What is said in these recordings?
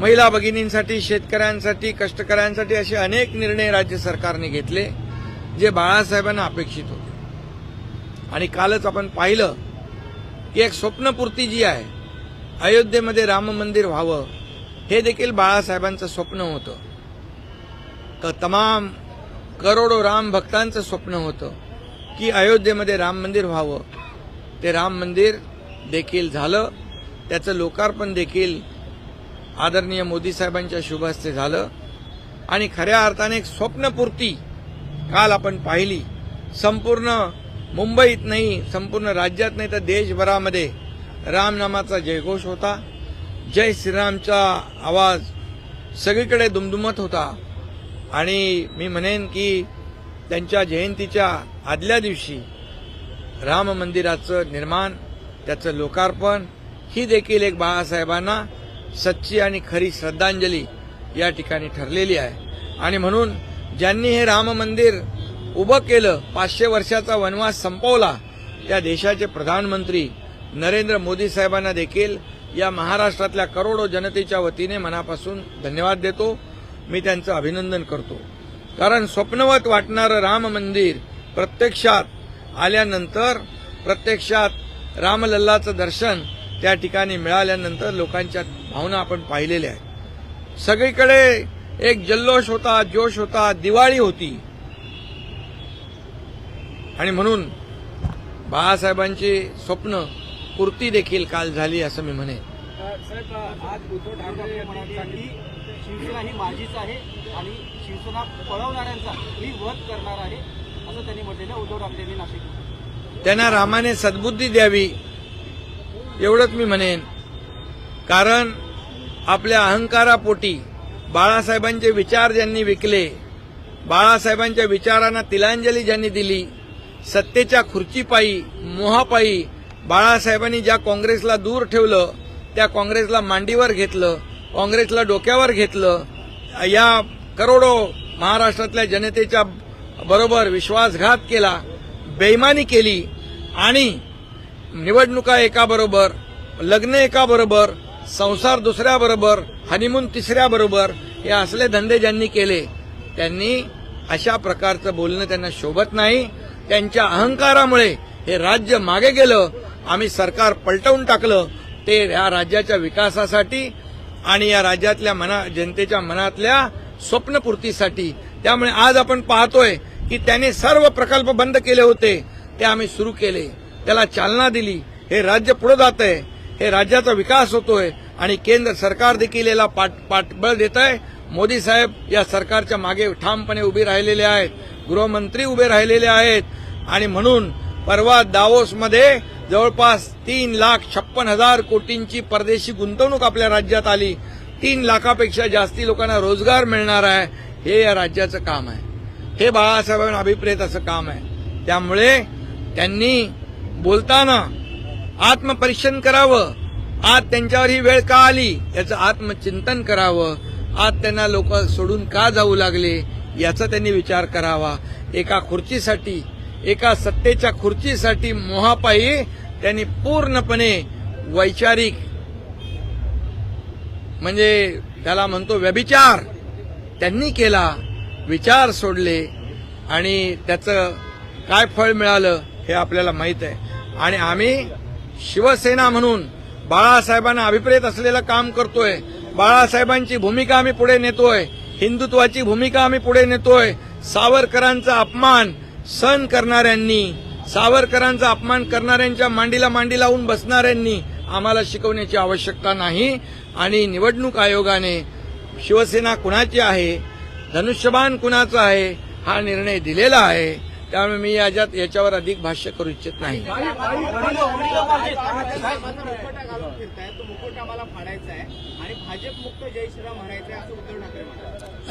महिला भगिनींसाठी शेतकऱ्यांसाठी कष्टकऱ्यांसाठी असे अनेक निर्णय राज्य सरकारने घेतले जे बाळासाहेबांना अपेक्षित होते. आणि कालच आपण पाहिलं की एक स्वप्नपूर्ती जी आहे अयोध्येमध्ये राम मंदिर व्हावं हे देखील बाळासाहेबांचं स्वप्न होतं. तर तमाम करोडो राम भक्तांचं स्वप्न होतं की अयोध्येमध्ये राम मंदिर व्हावं. ते राम मंदिर देखील झालं त्याचं लोकार्पण देखील आदरणीय मोदी साहेबांच्या शुभ हस्ते झालं. आणि खऱ्या अर्थाने एक स्वप्नपूर्ती काल आपण पाहिली. संपूर्ण मुंबईत नाही संपूर्ण राज्यात नाही तर देशभरामध्ये रामनामाचा जयघोष होता. जय श्रीरामचा आवाज सगळीकडे दुमदुमत होता. आणि मी म्हणेन की त्यांच्या जयंतीच्या आदल्या दिवशी राम मंदिराचं निर्माण त्याचं लोकार्पण ही देखील एक बाळासाहेबांना सच्ची आणि खरी श्रद्धांजली या ठिकाणी ठरलेली आहे. आणि म्हणून ज्यांनी हे राम मंदिर उभं केलं पाचशे वर्षाचा वनवास संपवला त्या देशाचे प्रधानमंत्री नरेंद्र मोदी साहेबांना देखील या महाराष्ट्रातल्या करोडो जनतेच्या वतीने मनापासून धन्यवाद देतो. मी त्यांचं अभिनंदन करतो. कारण स्वप्नवत वाटणारं राम मंदिर प्रत्यक्षात आल्यानंतर प्रत्यक्षात रामलल्लाचं दर्शन त्या ठिकाणी मिळाल्यानंतर लोकांच्या भावना आपण पाहिलेल्या आहेत. सगळीकडे एक जल्लोष होता जोश होता दिवाळी होती. आणि म्हणून बाळासाहेबांची स्वप्न पूर्ती देखील काल झाली असं मी म्हणेन. साहेब आज उद्धव ठाकरे यांनी म्हणाले की शिवसेना ही माझीच आहे आणि शिवसेना पळवणाऱ्यांचा मी वध करणार आहे असं त्यांनी म्हटलेलं उद्धव ठाकरे यांनी नाशिक त्यांना रामाने सद्बुद्धी द्यावी एवढंच मी म्हणेन. कारण आपल्या अहंकारापोटी बाळासाहेबांचे विचार ज्यांनी विकले बाळासाहेबांच्या विचारांना तिलांजली ज्यांनी दिली सत्तेच्या खुर्चीपायी मोहापायी बाळासाहेबांनी ज्या काँग्रेसला दूर ठेवलं त्या काँग्रेसला मांडीवर घेतलं काँग्रेसला डोक्यावर घेतलं या करोडो महाराष्ट्रातल्या जनतेच्या बरोबर विश्वासघात केला बेईमानी केली आणि निवडणुका एकाबरोबर लग्न एकाबरोबर संसार दुसऱ्याबरोबर हनीमून तिसऱ्याबरोबर हे असले धंदे ज्यांनी केले त्यांनी अशा प्रकारचं बोलणं त्यांना शोभत नाही. त्यांच्या अहंकारामुळे हे राज्य मागे गेलं आम्ही सरकार पलटवून टाकलं ते या राज्याच्या विकासासाठी आणि या राज्यातल्या मना जनतेच्या मनातल्या स्वप्नपूर्तीसाठी. त्यामुळे आज आपण पाहतोय की त्यांनी सर्व प्रकल्प बंद केले होते ते आम्ही सुरू केले. त्याला चालना दिली. हे राज्य पुढे जात आहे. हे राज्याचा विकास होतोय आणि केंद्र सरकार देखील याला पाठ पाठबळ देत आहे मोदी साहेब या सरकारच्या मागे ठामपणे उभे राहिलेले आहेत. गृहमंत्री उभे राहिलेले आहेत. आणि म्हणून परवा दावोसमध्ये जवळपास तीन लाख छप्पन हजार कोटींची परदेशी गुंतवणूक आपल्या राज्यात आली. तीन लाखापेक्षा जास्ती लोकांना रोजगार मिळणार आहे. हे या राज्याचं काम आहे. हे बाळासाहेबांना अभिप्रेत असं काम आहे. त्यामुळे त्यांनी बोलताना आत्मपरीक्षण करावं. आज त्यांच्यावर ही वेळ का आली? याचं आत्मचिंतन करावं. आज त्यांना लोक सोडून का जाऊ लागले? याचा त्यांनी विचार करावा. एका खुर्चीसाठी एका सत्तेच्या खुर्चीसाठी मोहापायी त्यांनी पूर्णपणे वैचारिक म्हणजे त्याला म्हणतो व्यभिचार त्यांनी केला. विचार सोडले आणि त्याचं काय फळ मिळालं? हे आपल्याला माहीत आहे. आणि आम्ही शिवसेना म्हणून बाळासाहेबांना अभिप्रेत असलेलं काम करतोय. बाळासाहेबांची भूमिका आम्ही पुढे नेतोय. हिंदुत्वाची भूमिका आम्ही पुढे नेतोय. सावरकरांचा अपमान सहन करणाऱ्यांनी सावरकरांचा अपमान करणाऱ्यांच्या मांडीला मांडी लावून बसणाऱ्यांनी आम्हाला शिकवण्याची आवश्यकता नाही. आणि निवडणूक आयोगाने शिवसेना कुणाची आहे धनुष्यबाण कुणाचा आहे हा निर्णय दिलेला आहे. त्यामुळे मी याच्यात याच्यावर अधिक भाष्य करू इच्छित नाही.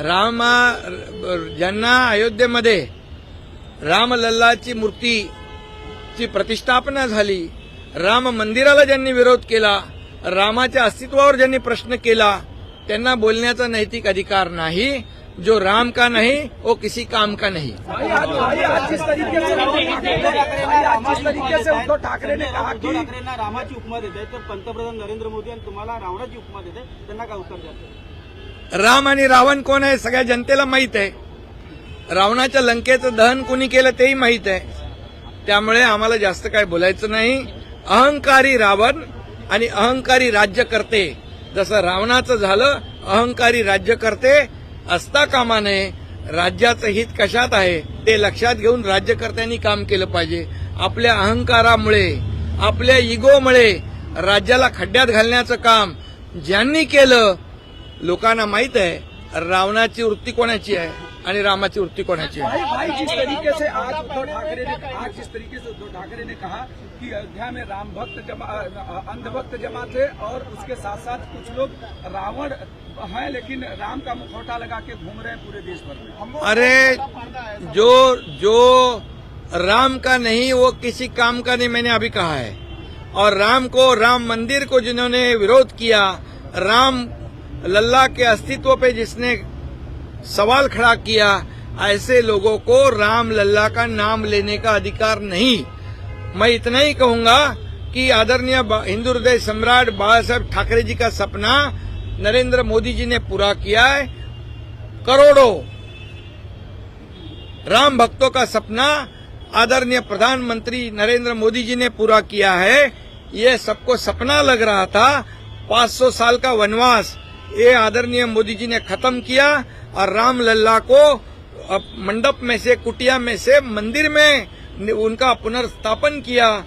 रामा ज्यांना अयोध्येमध्ये रामलल्लाची मूर्तीची प्रतिष्ठापना झाली राम मंदिराला ज्यांनी विरोध केला रामाच्या अस्तित्वावर ज्यांनी प्रश्न केला त्यांना बोलण्याचा नैतिक अधिकार नाही. जो राम का नहीं वो किसी काम का नहीं। भाई आज भाई आज जिस तरीके से उद्धव ठाकरे आज जिस तरीके से उद्धव ठाकरे ने कहा कि ठाकरेंना रामाची उपमा देत तर पंतप्रधान नरेंद्र मोदी आणि तुम्हाला रावणाची उपमा देत त्यांना काय उत्तर द्याल? राम आणि रावण कोण आहे सगळ्या जनतेला माहीत आहे. रावणाच्या लंकेचं दहन कोणी केलं तेही माहीत आहे. त्यामुळे आम्हाला जास्त काय बोलायचं नाही. अहंकारी रावण आणि अहंकारी राज्यकर्ते जसं रावणाचं झालं अहंकारी राज्यकर्ते असता कामा नये राज्याचं हित कशात आहे ते लक्षात घेऊन राज्यकर्त्यांनी काम केलं पाहिजे. आपल्या अहंकारामुळे आपल्या इगोमुळे राज्याला खड्ड्यात घालण्याचं काम ज्यांनी केलं लोकांना माहीत आहे रावणाची वृत्ती कोणाची आहे आणि रामाची वृत्ती कोणाची आहे? कि अयोध्या में राम भक्त जमा अंधभक्त जमा थे और उसके साथ साथ कुछ लोग रावण हैं लेकिन राम का मुखौटा लगा के घूम रहे हैं पूरे देश भर में अरे जो जो राम का नहीं वो किसी काम का नहीं मैंने अभी कहा है। और राम को राम मंदिर को जिन्होंने विरोध किया राम लल्ला के अस्तित्व पे जिसने सवाल खड़ा किया ऐसे लोगों को राम लल्ला का नाम लेने का अधिकार नहीं। मैं इतना ही कहूँगा कि आदरणीय हिंदू हृदय सम्राट बाला साहेब ठाकरे जी का सपना नरेंद्र मोदी जी ने पूरा किया है। करोड़ों राम भक्तों का सपना आदरणीय प्रधानमंत्री नरेंद्र मोदी जी ने पूरा किया है। ये सबको सपना लग रहा था। 500 साल का वनवास ये आदरणीय मोदी जी ने खत्म किया और राम लल्ला को मंडप में से, कुटिया में से, मंदिर में उनका पुनर्स्थापन किया,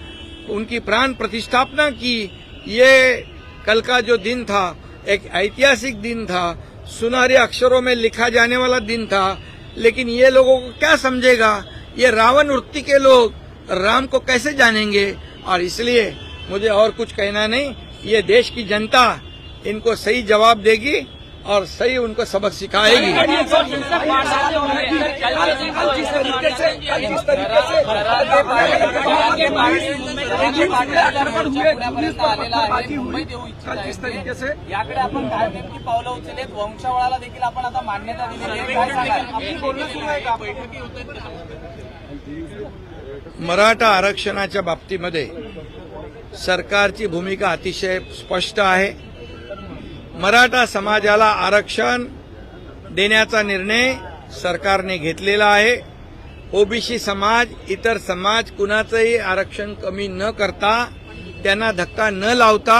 उनकी प्राण प्रतिष्ठापना की। ये कल का जो दिन था, एक ऐतिहासिक दिन था। सुनहरे अक्षरों में लिखा जाने वाला दिन था। लेकिन ये लोगों को क्या समझेगा? ये रावण वृत्ति के लोग राम को कैसे जानेंगे? और इसलिए मुझे और कुछ कहना नहीं, ये देश की जनता इनको सही जवाब देगी। और सही उनको सबक सिखाएगी। याकडे आपण काय नेमकी पावलं वंशावळाला देखील आपण आता मान्यता होत मराठा आरक्षणाच्या बाबतीमध्ये सरकारची भूमिका अतिशय स्पष्ट आहे. मराठा समाजाला आरक्षण देण्याचा निर्णय सरकारने घेतलेला आहे. ओबीसी समाज इतर समाज कुणाचंही आरक्षण कमी न करता त्यांना धक्का न लावता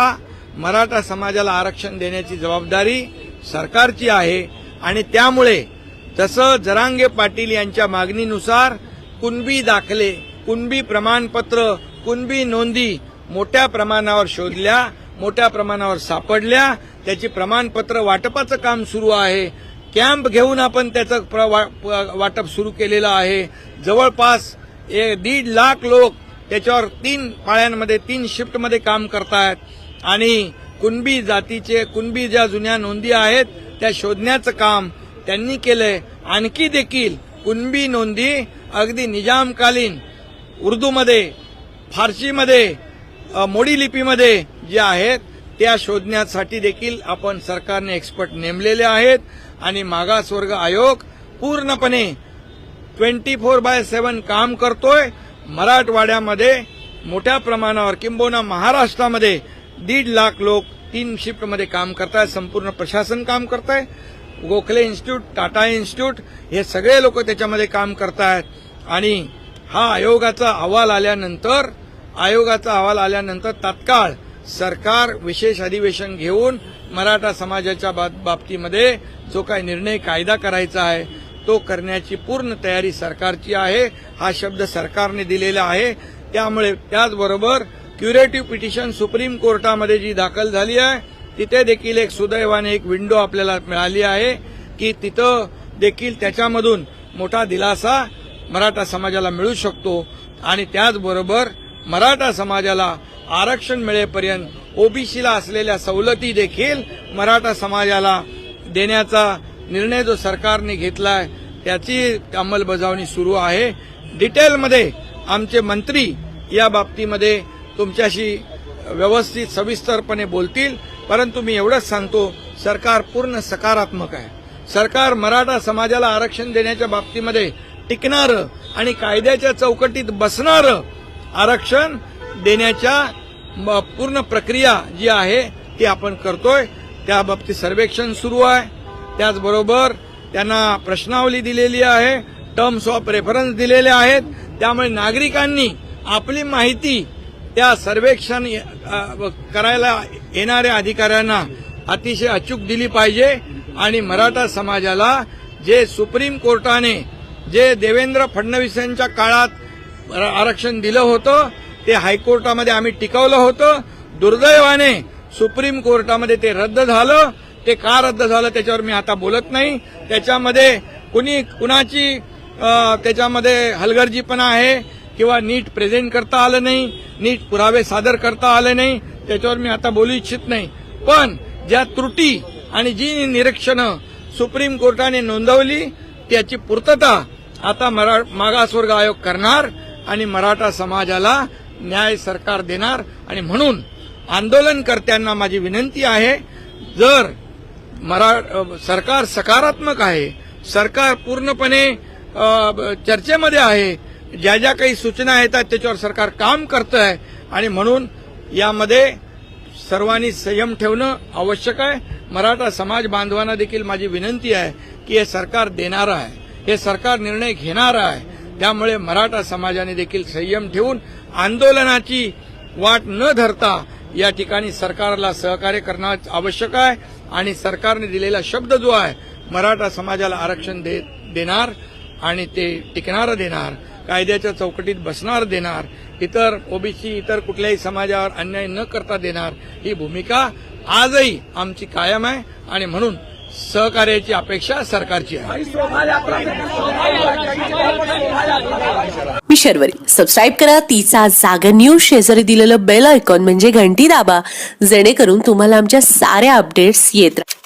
मराठा समाजाला आरक्षण देण्याची जबाबदारी सरकारची आहे. आणि त्यामुळे जसं जरांगे पाटील यांच्या मागणीनुसार कुणबी दाखले कुणबी प्रमाणपत्र कुणबी नोंदी मोठ्या प्रमाणावर शोधल्या मोठ्या प्रमाणावर सापडल्या त्याची प्रमाणपत्र वाटपाचं काम सुरू आहे. कॅम्प घेऊन आपण त्याचं प्र- वा- प- वाटप सुरू केलेलं आहे. जवळपास ए- दीड लाख लोक त्याच्यावर तीन पाळ्यांमध्ये तीन शिफ्टमध्ये काम करतायत. आणि कुणबी जातीचे कुणबी ज्या जुन्या नोंदी आहेत त्या शोधण्याचं काम त्यांनी केलंय. आणखी देखील कुणबी नोंदी अगदी निजामकालीन उर्दूमध्ये फारसीमध्ये मोडी लिपीमध्ये जे आहेत त्या शोधण्यासाठी देखील आपण सरकारने एक्सपर्ट नेमलेले आहेत आणि मागासवर्ग आयोग पूर्णपणे ट्वेंटी फोर बाय सेवन काम करतोय. मराठवाड्यामध्ये मोठ्या प्रमाणावर किंबहुना महाराष्ट्रामध्ये दीड लाख लोक तीन शिफ्टमध्ये काम करतायत संपूर्ण प्रशासन काम करत आहे गोखले इन्स्टिट्यूट टाटा इन्स्टिट्यूट हे सगळे लोक त्याच्यामध्ये काम करतायत. आणि हा आयोगाचा अहवाल आल्यानंतर आयोगाचा अहवाल आल्यानंतर तात्काळ सरकार विशेष अधिवेशन घेऊन मराठा समाजाच्या बाब- बाबतीमध्ये जो काही निर्णय कायदा करायचा आहे तो करण्याची पूर्ण तयारी सरकारची आहे. हा शब्द सरकारने दिलेला आहे. त्यामुळे त्याचबरोबर क्युरेटिव्ह पिटिशन सुप्रीम कोर्टामध्ये जी दाखल झाली आहे तिथे देखील एक सुदैवाने एक विंडो आपल्याला मिळाली आहे की तिथं देखील त्याच्यामधून मोठा दिलासा मराठा समाजाला मिळू शकतो. आणि त्याचबरोबर मराठा समाजाला आरक्षण मिळेपर्यंत ओबीसीला असलेल्या सवलती देखील मराठा समाजाला देण्याचा निर्णय जो सरकारने घेतलाय त्याची अंमलबजावणी सुरू आहे. डिटेलमध्ये आमचे मंत्री या बाबतीमध्ये तुमच्याशी व्यवस्थित सविस्तरपणे बोलतील. परंतु मी एवढंच सांगतो सरकार पूर्ण सकारात्मक आहे. सरकार मराठा समाजाला आरक्षण देण्याच्या बाबतीमध्ये टिकणारं आणि कायद्याच्या चौकटीत बसणारं आरक्षण देण्याच्या पूर्ण प्रक्रिया जी आहे ती आपण करतोय. त्या बाबतीत सर्वेक्षण सुरू आहे. त्याचबरोबर त्यांना प्रश्नावली दिलेली आहे टर्म्स ऑफ रेफरन्स दिलेले आहेत. त्यामुळे नागरिकांनी आपली माहिती त्या सर्वेक्षण करायला येणाऱ्या अधिकाऱ्यांना अतिशय अचूक दिली पाहिजे. आणि मराठा समाजाला जे सुप्रीम कोर्टाने जे देवेंद्र फडणवीस यांच्या काळात आरक्षण दिलं होतं ते हायकोर्टामध्ये आम्ही टिकवलं होतं. दुर्दैवाने सुप्रीम कोर्टामध्ये ते रद्द झालं. ते का रद्द झालं त्याच्यावर मी आता बोलत नाही. त्याच्यामध्ये कुणी कुणाची त्याच्यामध्ये हलगर्जीपणा आहे किंवा नीट प्रेझेंट करता आलं नाही नीट पुरावे सादर करता आले नाही त्याच्यावर मी आता बोलू इच्छित नाही. पण ज्या त्रुटी आणि जी निरीक्षणं सुप्रीम कोर्टाने नोंदवली त्याची पूर्तता आता मरा मागासवर्ग आयोग करणार आणि मराठा समाजाला न्याय सरकार देणार आणि म्हणून आंदोलनकर्त्यांना माझी विनंती आहे जर मरा सरकार सकारात्मक आहे सरकार पूर्णपणे चर्चेमध्ये आहे ज्या ज्या काही सूचना येतात त्याच्यावर सरकार काम करतं आहे आणि म्हणून यामध्ये सर्वांनी संयम ठेवणं आवश्यक आहे. मराठा समाज बांधवांना देखील माझी विनंती आहे की हे सरकार देणारं आहे हे सरकार निर्णय घेणारं आहे. त्यामुळे मराठा समाजाने देखील संयम ठेवून आंदोलनाची वाट न धरता या ठिकाणी सरकारला सहकार्य करणं आवश्यक आहे आणि सरकारने दिलेला शब्द जो आहे मराठा समाजाला आरक्षण दे देणार आणि ते टिकणारं देणार कायद्याच्या चौकटीत बसणार देणार इतर ओबीसी इतर कुठल्याही समाजावर अन्याय न करता देणार ही भूमिका आजही आमची कायम आहे. आणि म्हणून सहकार्याची अपेक्षा सरकारची आहे. मी शर्वरी. सबस्क्राईब करा. तिचा जागा न्यूज शेजारी दिलेलं बेल आयकॉन म्हणजे घंटी दाबा. जेणेकरून तुम्हाला आमच्या साऱ्या अपडेट्स येत राहतात